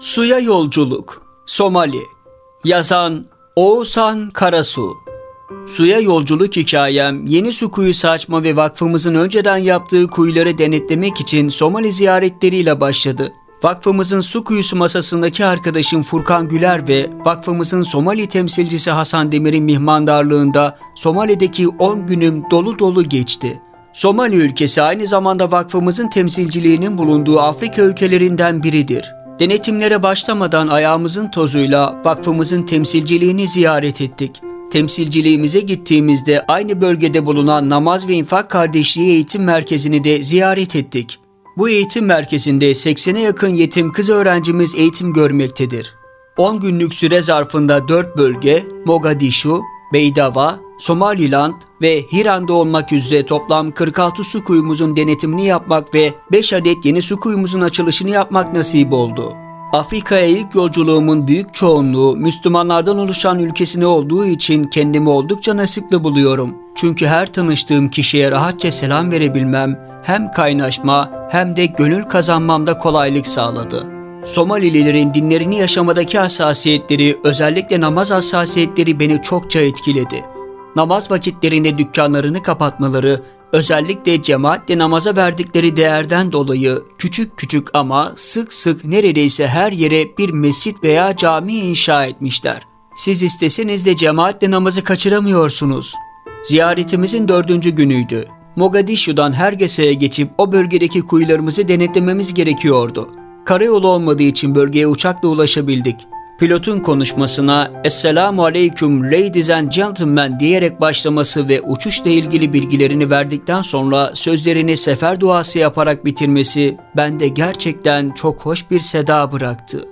Suya Yolculuk Somali Yazan Oğuzhan Karasu Suya yolculuk hikayem yeni su kuyusu açma ve vakfımızın önceden yaptığı kuyuları denetlemek için Somali ziyaretleriyle başladı. Vakfımızın su kuyusu masasındaki arkadaşım Furkan Güler ve vakfımızın Somali temsilcisi Hasan Demir'in mihmandarlığında Somali'deki 10 günüm dolu dolu geçti. Somali ülkesi aynı zamanda vakfımızın temsilciliğinin bulunduğu Afrika ülkelerinden biridir. Denetimlere başlamadan ayağımızın tozuyla vakfımızın temsilciliğini ziyaret ettik. Temsilciliğimize gittiğimizde aynı bölgede bulunan Namaz ve İnfak Kardeşliği Eğitim Merkezi'ni de ziyaret ettik. Bu eğitim merkezinde 80'e yakın yetim kız öğrencimiz eğitim görmektedir. 10 günlük süre zarfında 4 bölge Mogadishu, Beydava, Somaliland ve Hiran'da olmak üzere toplam 46 su kuyumuzun denetimini yapmak ve 5 adet yeni su kuyumuzun açılışını yapmak nasip oldu. Afrika'ya ilk yolculuğumun büyük çoğunluğu Müslümanlardan oluşan ülkesine olduğu için kendimi oldukça nasipli buluyorum. Çünkü her tanıştığım kişiye rahatça selam verebilmem hem kaynaşma hem de gönül kazanmamda kolaylık sağladı. Somalililerin dinlerini yaşamadaki hassasiyetleri, özellikle namaz hassasiyetleri beni çokça etkiledi. Namaz vakitlerinde dükkanlarını kapatmaları, özellikle cemaatle namaza verdikleri değerden dolayı küçük küçük ama sık sık neredeyse her yere bir mescit veya cami inşa etmişler. Siz isteseniz de cemaatle namazı kaçıramıyorsunuz. Ziyaretimizin dördüncü günüydü. Mogadishu'dan Hergese'ye geçip o bölgedeki kuyularımızı denetlememiz gerekiyordu. Karayolu olmadığı için bölgeye uçakla ulaşabildik. Pilotun konuşmasına Esselamu Aleyküm Ladies and Gentlemen diyerek başlaması ve uçuşla ilgili bilgilerini verdikten sonra sözlerini sefer duası yaparak bitirmesi bende gerçekten çok hoş bir seda bıraktı.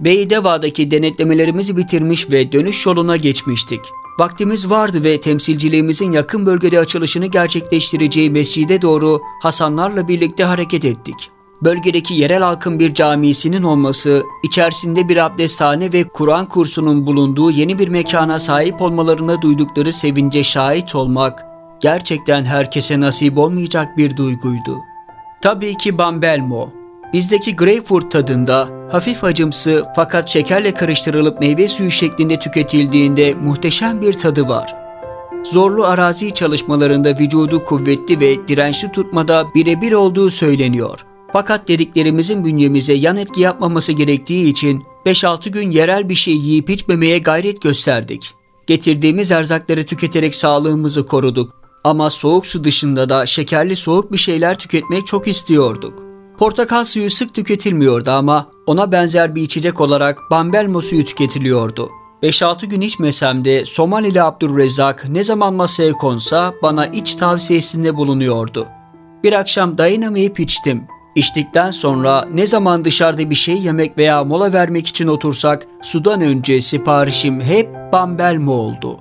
Beydeva'daki denetlemelerimizi bitirmiş ve dönüş yoluna geçmiştik. Vaktimiz vardı ve temsilciliğimizin yakın bölgede açılışını gerçekleştireceği mescide doğru Hasanlarla birlikte hareket ettik. Bölgedeki yerel halkın bir camisinin olması, içerisinde bir abdesthane ve Kur'an kursunun bulunduğu yeni bir mekana sahip olmalarına duydukları sevince şahit olmak, gerçekten herkese nasip olmayacak bir duyguydu. Tabii ki Bambelmo. Bizdeki greyfurt tadında hafif acımsı fakat şekerle karıştırılıp meyve suyu şeklinde tüketildiğinde muhteşem bir tadı var. Zorlu arazi çalışmalarında vücudu kuvvetli ve dirençli tutmada birebir olduğu söyleniyor. Fakat dediklerimizin bünyemize yan etki yapmaması gerektiği için 5-6 gün yerel bir şey yiyip içmemeye gayret gösterdik. Getirdiğimiz erzakları tüketerek sağlığımızı koruduk. Ama soğuk su dışında da şekerli soğuk bir şeyler tüketmek çok istiyorduk. Portakal suyu sık tüketilmiyordu ama ona benzer bir içecek olarak bambelmo suyu tüketiliyordu. 5-6 gün içmesem de Somalili Abdurrezzak ne zaman masaya konsa bana iç tavsiyesinde bulunuyordu. Bir akşam dayanamayıp içtim. İçtikten sonra ne zaman dışarıda bir şey yemek veya mola vermek için otursak sudan önce siparişim hep bambelmo oldu.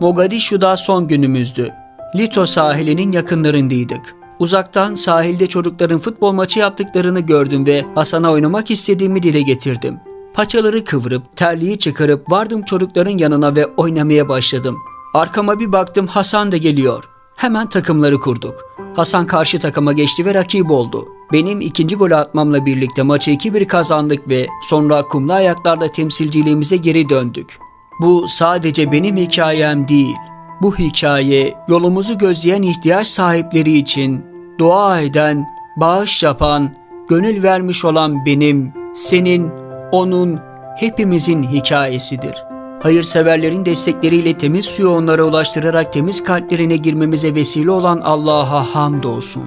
Mogadishu'da son günümüzdü. Lito sahilinin yakınlarındaydık. Uzaktan sahilde çocukların futbol maçı yaptıklarını gördüm ve Hasan'a oynamak istediğimi dile getirdim. Paçaları kıvırıp terliği çıkarıp vardım çocukların yanına ve oynamaya başladım. Arkama bir baktım Hasan da geliyor. Hemen takımları kurduk. Hasan karşı takıma geçti ve rakip oldu. Benim ikinci golü atmamla birlikte maçı 2-1 kazandık ve sonra kumlu ayaklarla temsilciliğimize geri döndük. Bu sadece benim hikayem değil. Bu hikaye yolumuzu gözleyen ihtiyaç sahipleri için dua eden, bağış yapan, gönül vermiş olan benim, senin, onun, hepimizin hikayesidir. Hayırseverlerin destekleriyle temiz suyu onlara ulaştırarak temiz kalplerine girmemize vesile olan Allah'a hamdolsun.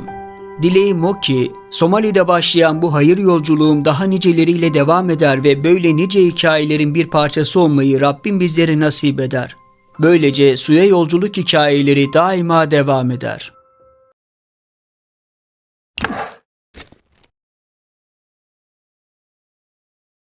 Dileğim o ki Somali'de başlayan bu hayır yolculuğum daha niceleriyle devam eder ve böyle nice hikayelerin bir parçası olmayı Rabbim bizlere nasip eder. Böylece suya yolculuk hikayeleri daima devam eder.